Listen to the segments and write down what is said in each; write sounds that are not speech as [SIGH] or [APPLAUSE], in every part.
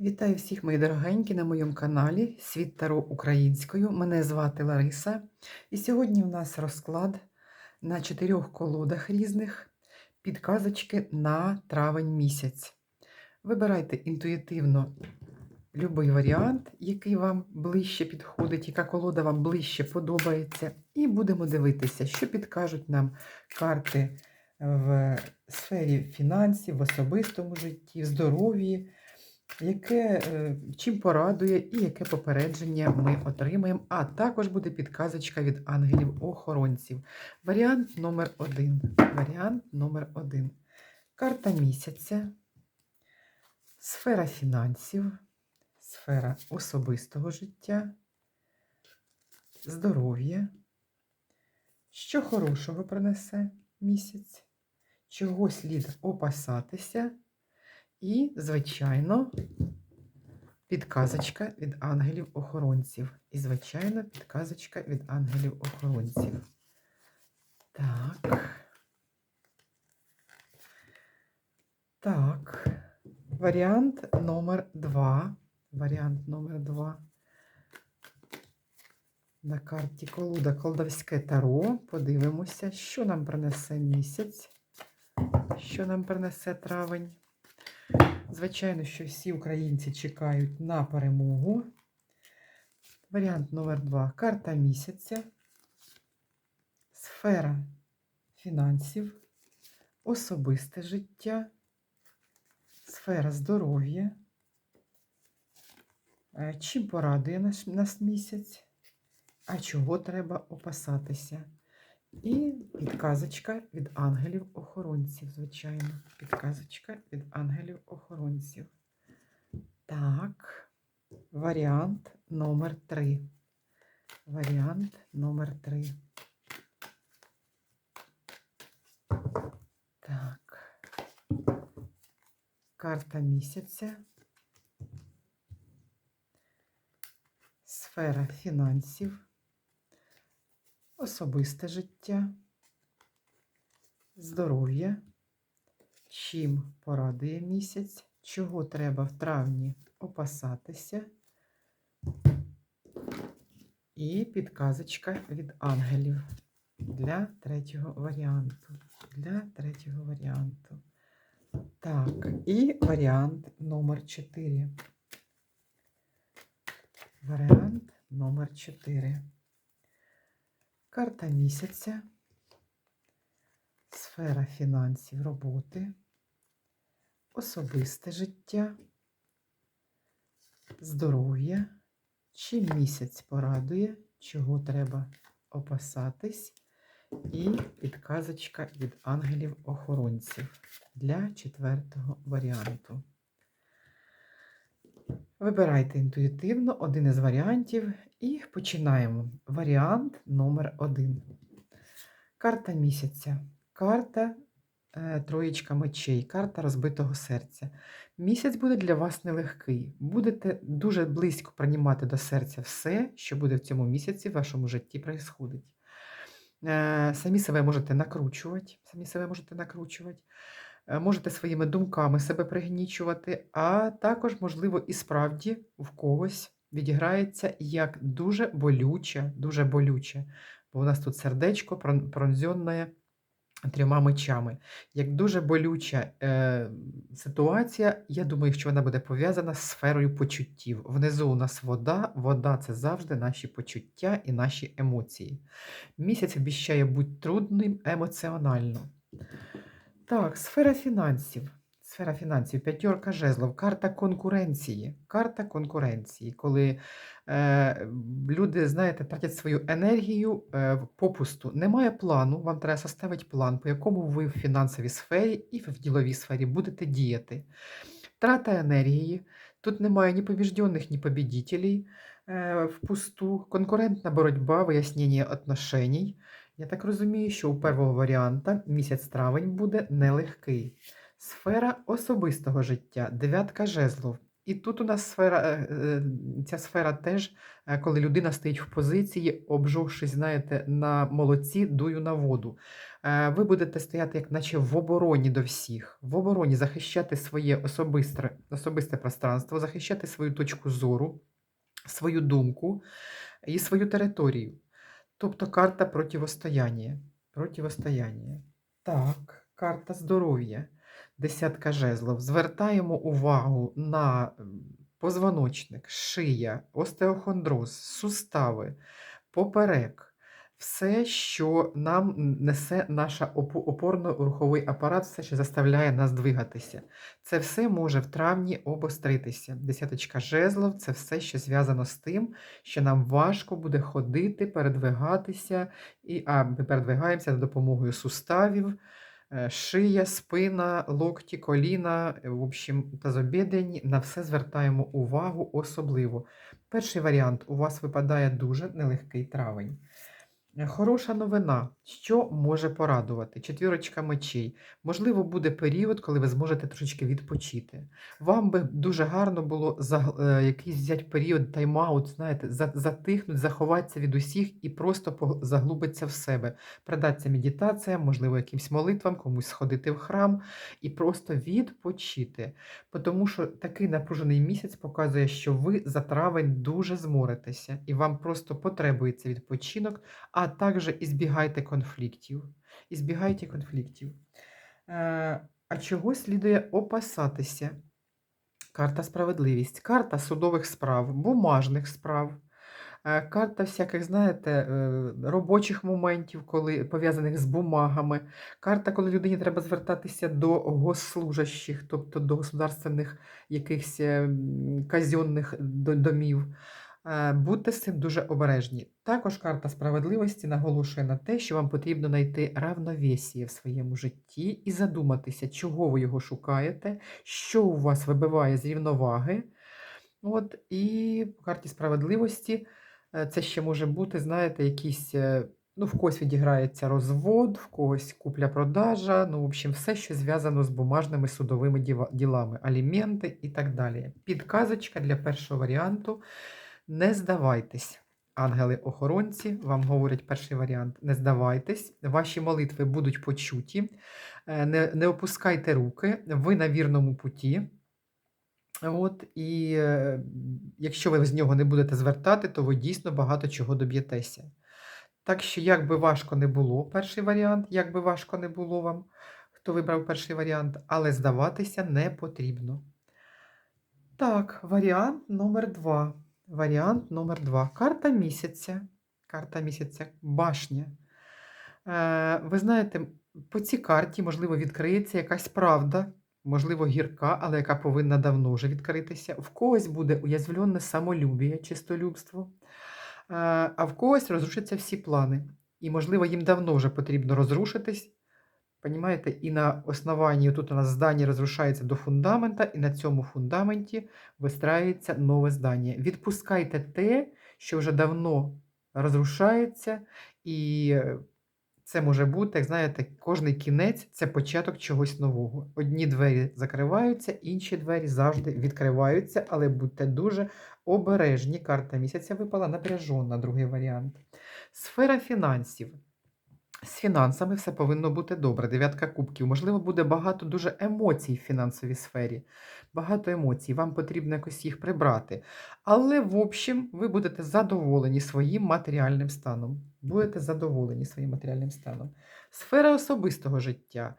Вітаю всіх, мої дорогенькі, на моєму каналі Світ Таро українською. Мене звати Лариса. І сьогодні у нас розклад на чотирьох колодах різних підказочки на травень місяць. Вибирайте інтуїтивно будь-який варіант, який вам ближче підходить, яка колода вам ближче подобається. І будемо дивитися, що підкажуть нам карти в сфері фінансів, в особистому житті, в здоров'ї яке, е, чим порадує і яке попередження ми отримаємо. А також буде підказочка від ангелів-охоронців. Варіант номер один. Варіант номер один. Карта місяця, сфера фінансів, сфера особистого життя, здоров'я. Що хорошого принесе місяць? Чого слід опасатися? І, звичайно, підказочка від ангелів-охоронців. І, звичайно, підказочка від ангелів-охоронців. Так. Так. Варіант номер два. Варіант номер два. На карті колода колдовське таро. Подивимося, що нам принесе місяць, що нам принесе травень. Звичайно, що всі українці чекають на перемогу. Варіант номер два. Карта місяця, сфера фінансів, особисте життя, сфера здоров'я. Е, чим порадує нас місяць? А чого треба опасатися? І підказочка від ангелів-охоронців, звичайно. Підказочка від ангелів-охоронців. Так, варіант номер 3. Варіант номер 3. Так. Карта місяця. Сфера фінансів особисте життя, здоров'я, чим порадує місяць, чого треба в травні опасатися. І підказочка від ангелів для третього варіанту. Для третього варіанту. Так, і варіант номер 4. Варіант номер 4. Карта місяця, сфера фінансів роботи, особисте життя, здоров'я, чим місяць порадує, чого треба опасатись, і підказочка від ангелів-охоронців для четвертого варіанту. Вибирайте інтуїтивно. Один із варіантів і починаємо. Варіант номер один. Карта місяця. Карта е, троєчка мечей, карта розбитого серця. Місяць буде для вас нелегкий. Будете дуже близько приймати до серця все, що буде в цьому місяці в вашому житті происходить. Е, самі себе можете накручувати, самі себе можете накручувати. Е, можете своїми думками себе пригнічувати, а також, можливо, і справді в когось відіграється як дуже болюче, дуже болюче. Бо у нас тут сердечко пронзьонне трьома мечами. Як дуже болюча е, ситуація, я думаю, що вона буде пов'язана з сферою почуттів. Внизу у нас вода, вода це завжди наші почуття і наші емоції. Місяць обіщає бути трудним емоціонально. Так, сфера фінансів. Сфера фінансів, п'ятерка жезлов, карта конкуренції. Карта конкуренції, коли е, люди, знаєте, тратять свою енергію е, попусту. Немає плану, вам треба составити план, по якому ви в фінансовій сфері і в діловій сфері будете діяти. Трата енергії. Тут немає ні побіжденних, ні побідітелей е, впусту. Конкурентна боротьба, вияснення отношеній. Я так розумію, що у першого варіанта місяць травень буде нелегкий. Сфера особистого життя, дев'ятка жезлов. І тут у нас сфера, е, е, ця сфера теж, е, коли людина стоїть в позиції, обжовшись, знаєте, на молоці, дую на воду. Ви будете стояти, як наче в обороні до всіх, в обороні захищати своє особисте, особисте пространство, захищати свою точку зору, свою думку і свою територію. Тобто карта противостояння. Противостояння. Так, карта здоров'я. Десятка жезлов. Звертаємо увагу на позвоночник, шия, остеохондроз, сустави, поперек. Все, що нам несе наш опорно-руховий апарат, все, що заставляє нас двигатися. Це все може в травні обостритися. Десяточка жезлов це все, що зв'язано з тим, що нам важко буде ходити, передвигатися, і, а ми передвигаємося за допомогою суставів, шия, спина, локті, коліна, е, в общем, тазобідень. На все звертаємо увагу особливо. Перший варіант у вас випадає дуже нелегкий травень. Е, Хороша новина, що може порадувати? Четвірочка мечей. Можливо, буде період, коли ви зможете трошечки відпочити. Вам би дуже гарно було за, е, якийсь взяти період тайм-аут, знаєте, затихнути, заховатися від усіх і просто заглубитися в себе. Придатися медитаціям, можливо, якимсь молитвам, комусь сходити в храм і просто відпочити. Тому що такий напружений місяць показує, що ви за травень дуже зморитеся, і вам просто потребується відпочинок, а також ізбігайте конфліктів. Ізбігайте конфліктів. Е, а чого слідує опасатися? Карта справедливість, карта судових справ, бумажних справ, е, карта всяких, знаєте, е, робочих моментів, коли пов'язаних з бумагами, карта, коли людині треба звертатися до госслужащих, тобто до государственних якихось казенних домів. Е, Будьте з цим дуже обережні. Також карта справедливості наголошує на те, що вам потрібно знайти равновесіє в своєму житті і задуматися, чого ви його шукаєте, що у вас вибиває з рівноваги. От, і по карті справедливості е, це ще може бути, знаєте, якісь. е, Ну, в когось відіграється розвод, в когось купля-продажа, ну, в общем, все, що зв'язано з бумажними судовими ділами, аліменти і так далі. Підказочка для першого варіанту. Не здавайтесь. Ангели-охоронці вам говорять перший варіант: не здавайтесь, ваші молитви будуть почуті, е, не, не опускайте руки, ви на вірному путі. От, і е, якщо ви з нього не будете звертати, то ви дійсно багато чого доб'єтеся. Так що, як би важко не було, перший варіант, як би важко не було вам, хто вибрав перший варіант, але здаватися не потрібно. Так, варіант номер два. Варіант номер два. Карта місяця. Карта місяця, башня. Е, ви знаєте, по цій карті, можливо, відкриється якась правда, можливо, гірка, але яка повинна давно вже відкритися. В когось буде уязвлене самолюбіє, чистолюбство, е, а в когось розрушаться всі плани. І, можливо, їм давно вже потрібно розрушитись. Понімаєте? І на основанні тут у нас здання розрушається до фундамента, і на цьому фундаменті вистраюється нове здання. Відпускайте те, що вже давно розрушається, і це може бути, як знаєте, кожний кінець це початок чогось нового. Одні двері закриваються, інші двері завжди відкриваються, але будьте дуже обережні. Карта місяця випала напряжена, другий варіант. Сфера фінансів. З фінансами все повинно бути добре. Дев'ятка кубків. Можливо, буде багато дуже емоцій в фінансовій сфері. Багато емоцій. Вам потрібно якось їх прибрати. Але, в общем, ви будете задоволені своїм матеріальним станом. Будете задоволені своїм матеріальним станом. Сфера особистого життя.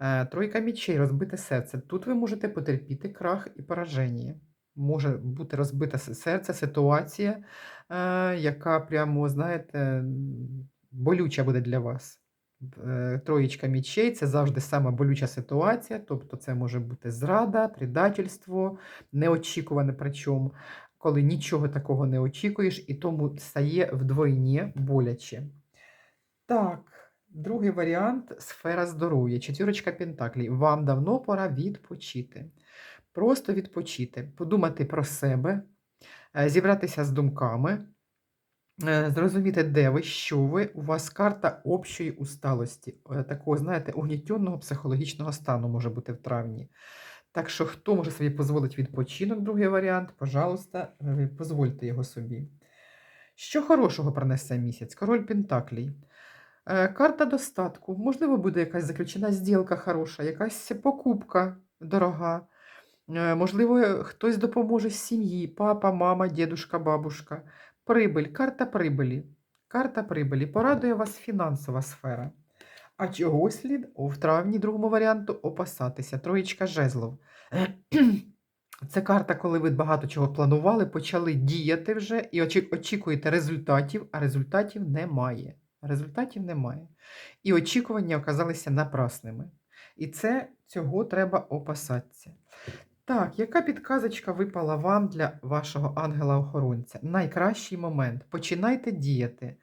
Е, Тройка мічей, розбите серце. Тут ви можете потерпіти крах і пораження. Може бути розбите серце, ситуація, е, яка прямо, знаєте, болюча буде для вас. Е, Троєчка мічей це завжди сама болюча ситуація, тобто це може бути зрада, предательство, неочікуване причому, коли нічого такого не очікуєш, і тому стає вдвойні боляче. Так, другий варіант сфера здоров'я. Четвірочка Пентаклей. Вам давно пора відпочити. Просто відпочити, подумати про себе, е, зібратися з думками, зрозуміти, де ви, що ви. У вас карта общої усталості, е, такого, знаєте, угнітенного психологічного стану може бути в травні. Так що, хто може собі дозволити відпочинок, другий варіант, пожалуйста, е, дозвольте його собі. Що хорошого принесе місяць? Король Пентаклій. Е, Карта достатку. Можливо, буде якась заключена зділка хороша, якась покупка дорога. Можливо, хтось допоможе з сім'ї, папа, мама, дідушка, бабушка. Прибиль, карта прибилі. Карта прибилі. Порадує вас фінансова сфера. А чого слід в травні другому варіанту опасатися? Троєчка жезлов. [CLEARS THROAT] Це карта, коли ви багато чого планували, почали діяти вже і очікуєте результатів, а результатів немає. Результатів немає. І очікування оказалися напрасними. І це цього треба опасатися. Так, яка підказочка випала вам для вашого ангела-охоронця? Найкращий момент. Починайте діяти.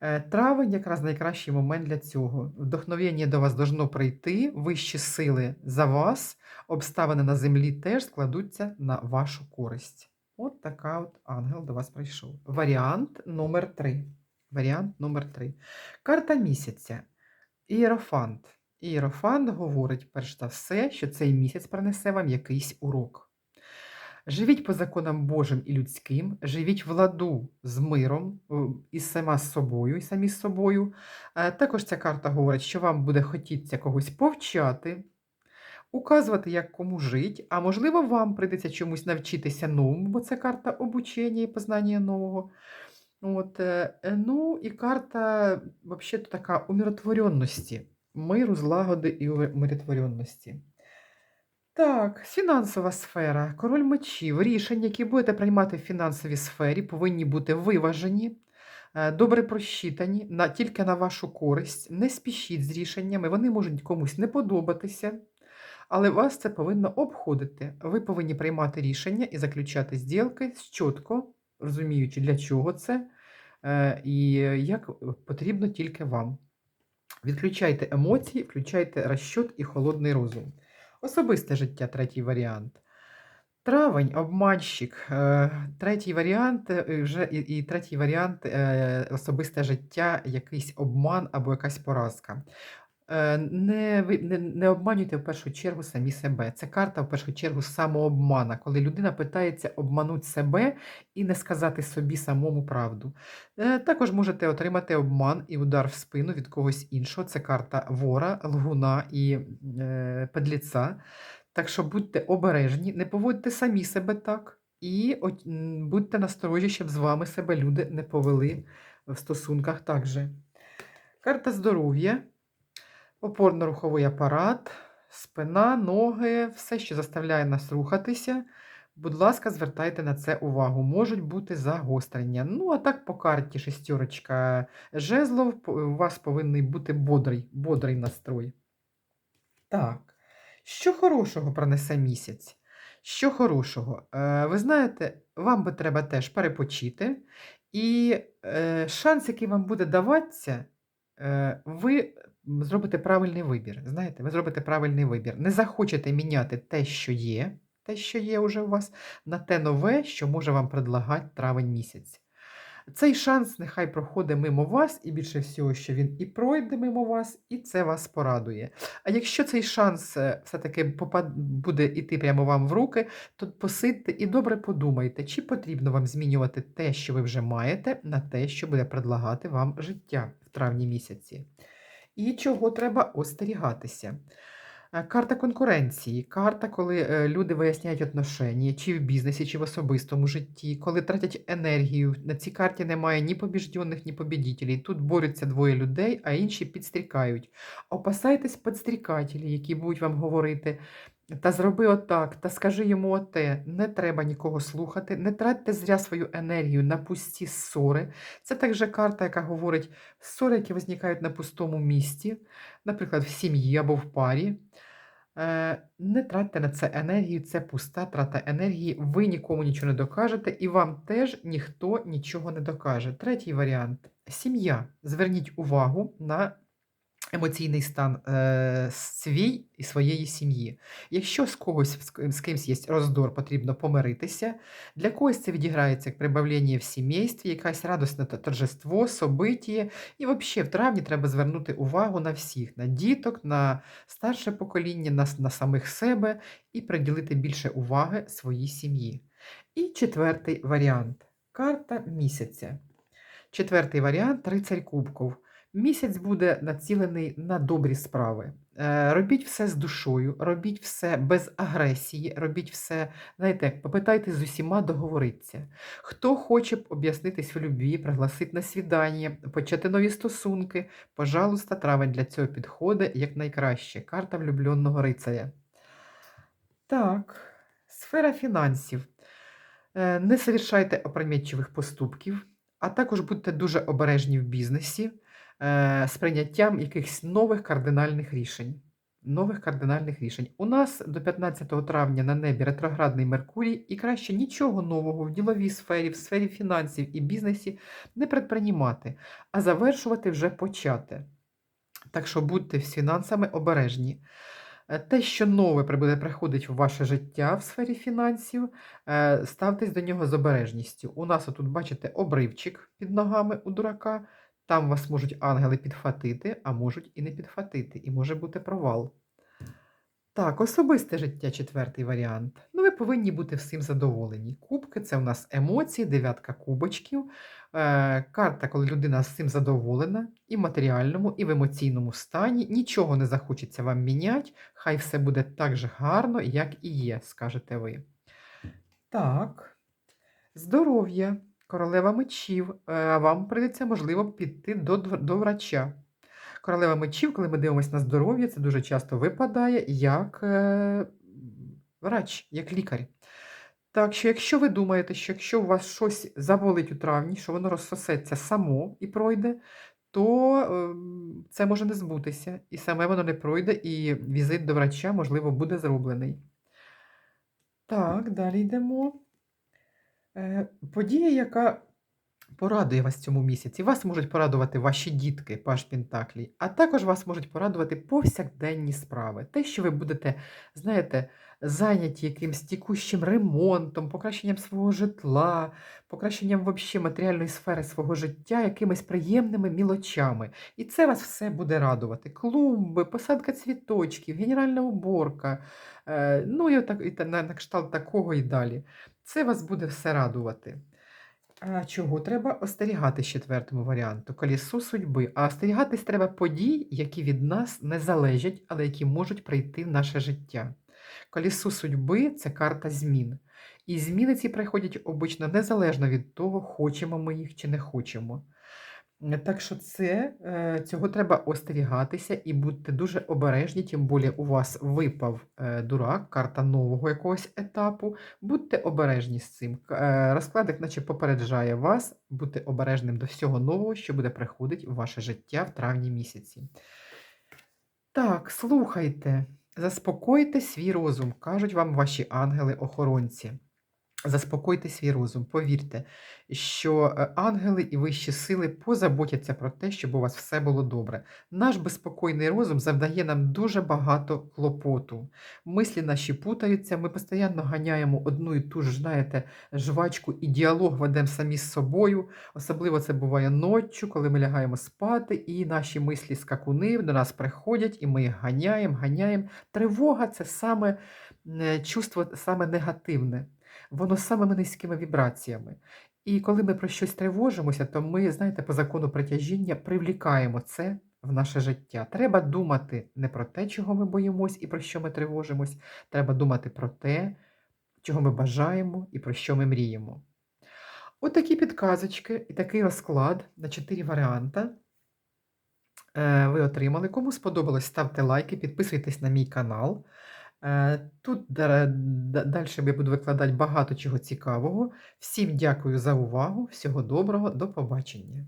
Е, Травень якраз найкращий момент для цього. Вдохновення до вас должно прийти, вищі сили за вас, обставини на землі теж складуться на вашу користь. От така от ангел до вас прийшов. Варіант номер 3. Варіант номер 3. Карта місяця. Ієрофант. Ієрофант говорить, перш за все, що цей місяць принесе вам якийсь урок. Живіть по законам Божим і людським, живіть в ладу з миром е, і сама з собою, і самі з собою. Е, Також ця карта говорить, що вам буде хотіться когось повчати, указувати, як кому жити, а можливо, вам прийдеться чомусь навчитися новому, бо це карта обучення і познання нового. От, е, ну і карта взагалі така умиротворенності, миру, злагоди і умиротворенності. Так, фінансова сфера, король мечів, рішення, які будете приймати в фінансовій сфері, повинні бути виважені, е, добре просчитані, на, тільки на вашу користь. Не спішіть з рішеннями, вони можуть комусь не подобатися, але вас це повинно обходити. Ви повинні приймати рішення і заключати зділки чітко, розуміючи, для чого це е, і як потрібно тільки вам. Відключайте емоції, включайте розчот і холодний розум. Особисте життя, третій варіант. Травень, обманщик. Е, Третій варіант е, вже і, і третій варіант е, особисте життя, якийсь обман або якась поразка. Е, Не, не, не обманюйте в першу чергу самі себе. Це карта в першу чергу самообмана, коли людина питається обманути себе і не сказати собі самому правду. Е, Також можете отримати обман і удар в спину від когось іншого. Це карта вора, лгуна і е, подліця. Так що будьте обережні, не поводьте самі себе так, і будьте насторожі, щоб з вами себе люди не повели в стосунках також. Карта здоров'я, опорно-руховий апарат, спина, ноги, все, що заставляє нас рухатися. Будь ласка, звертайте на це увагу. Можуть бути загострення. Ну, а так по карті шестерочка жезлов, у вас повинен бути бодрий, бодрий настрой. Так, що хорошого принесе місяць? Що хорошого? Е, ви знаєте, вам би треба теж перепочити, і е, шанс, який вам буде даватися, е, ви зробите правильний вибір. Знаєте, ви зробите правильний вибір. Не захочете міняти те, що є, те, що є уже у вас, на те нове, що може вам предлагати травень місяць. Цей шанс нехай проходить мимо вас, і більше всього, що він і пройде мимо вас, і це вас порадує. А якщо цей шанс е, все-таки попад- буде йти прямо вам в руки, то посидьте і добре подумайте, чи потрібно вам змінювати те, що ви вже маєте, на те, що буде предлагати вам життя в травні місяці. І чого треба остерігатися. Е, Карта конкуренції, карта, коли е, люди виясняють отношення, чи в бізнесі, чи в особистому житті, коли тратять енергію. На цій карті немає ні побіждених, ні побідітелів. Тут борються двоє людей, а інші підстрікають. Опасайтесь підстрікателів, які будуть вам говорити. Та зроби отак, та скажи йому оте. Не треба нікого слухати, не тратьте зря свою енергію на пусті ссори. Це також карта, яка говорить ссори, які визникають на пустому місці, наприклад, в сім'ї або в парі. Е, Не тратьте на це енергію, це пуста трата енергії, ви нікому нічого не докажете, і вам теж ніхто нічого не докаже. Третій варіант сім'я. Зверніть увагу на емоційний стан е, свій і своєї сім'ї. Якщо з когось з кимсь є роздор, потрібно помиритися. Для когось це відіграється як прибавлення в сімействі, якась радісне та- торжество, собиття. І взагалі в травні треба звернути увагу на всіх: на діток, на старше покоління, на, на самих себе і приділити більше уваги своїй сім'ї. І четвертий варіант карта місяця. Четвертий варіант рицарь кубків. Місяць буде націлений на добрі справи. Е, Робіть все з душою, робіть все без агресії, робіть все, знаєте, попитайте з усіма договоритися. Хто хоче б об'яснитись в любві, пригласити на свідання, почати нові стосунки, пожалуйста, травень для цього підходить як найкраще. Карта влюбленого рицаря. Так, сфера фінансів. Е, Не совершайте опрометчивих поступків, а також будьте дуже обережні в бізнесі з прийняттям якихось нових кардинальних рішень. Нових кардинальних рішень. У нас до 15 травня на небі ретроградний Меркурій, і краще нічого нового в діловій сфері, в сфері фінансів і бізнесі не предпринімати, а завершувати вже почати. Так що будьте з фінансами обережні. Е, Те, що нове буде приходить в ваше життя в сфері фінансів, е, ставтесь до нього з обережністю. У нас отут, бачите, обривчик під ногами у дурака. Там вас можуть ангели підхватити, а можуть і не підхватити, і може бути провал. Так, особисте життя, четвертий варіант. Ну, ви повинні бути всім задоволені. Кубки це у нас емоції, дев'ятка кубочків. Е, карта, коли людина з цим задоволена, і в матеріальному, і в емоційному стані. Нічого не захочеться вам міняти, хай все буде так же гарно, як і є, скажете ви. Так, здоров'я, королева мечів. Е, вам прийдеться, можливо, піти до, до врача. Королева мечів, коли ми дивимося на здоров'я, це дуже часто випадає як е, врач, як лікар. Так що, якщо ви думаєте, що якщо у вас щось заболить у травні, що воно розсосеться само і пройде, то ем, це може не збутися. І саме воно не пройде, і візит до врача, можливо, буде зроблений. Так, далі йдемо. Е, Подія, яка порадує вас цьому місяці. Вас можуть порадувати ваші дітки, паш Пентаклі, а також вас можуть порадувати повсякденні справи. Те, що ви будете, знаєте, зайняті якимсь тікущим ремонтом, покращенням свого житла, покращенням вообще матеріальної сфери свого життя, якимись приємними мілочами. І це вас все буде радувати. Клумби, посадка цвіточків, генеральна уборка, е, ну і, отак, і на, на кшталт такого і далі. Це вас буде все радувати. Чого треба остерігатись четвертому варіанту? Колісо судьби. А остерігатись треба подій, які від нас не залежать, але які можуть прийти в наше життя. Колісо судьби це карта змін. І зміни ці приходять обично незалежно від того, хочемо ми їх чи не хочемо. Е, Так що це, е, цього треба остерігатися і будьте дуже обережні, тим більше у вас випав е, дурак, карта нового якогось етапу. Будьте обережні з цим. Розкладик, наче попереджає вас бути обережним до всього нового, що буде приходити в ваше життя в травні місяці. Так, слухайте, заспокойте свій розум, кажуть вам ваші ангели-охоронці. Заспокойте свій розум, повірте, що е, ангели і вищі сили позаботяться про те, щоб у вас все було добре. Наш безпокійний розум завдає нам дуже багато клопоту. Мислі наші путаються, ми постійно ганяємо одну і ту ж, знаєте, жвачку і діалог ведемо самі з собою. Особливо це буває ночі, коли ми лягаємо спати, і наші мислі скакуни до нас приходять, і ми їх ганяємо, ганяємо. Тривога це саме е, чувство саме негативне воно самими низькими вібраціями. І коли ми про щось тривожимося, то ми, знаєте, по закону притяжіння привлікаємо це в наше життя. Треба думати не про те, чого ми боїмось і про що ми тривожимось. Треба думати про те, чого ми бажаємо і про що ми мріємо. Отакі підказочки і такий розклад на чотири варіанти е, ви отримали. Кому сподобалось, ставте лайки, підписуйтесь на мій канал. Е, Тут далі я буду викладати багато чого цікавого. Всім дякую за увагу, всього доброго, до побачення.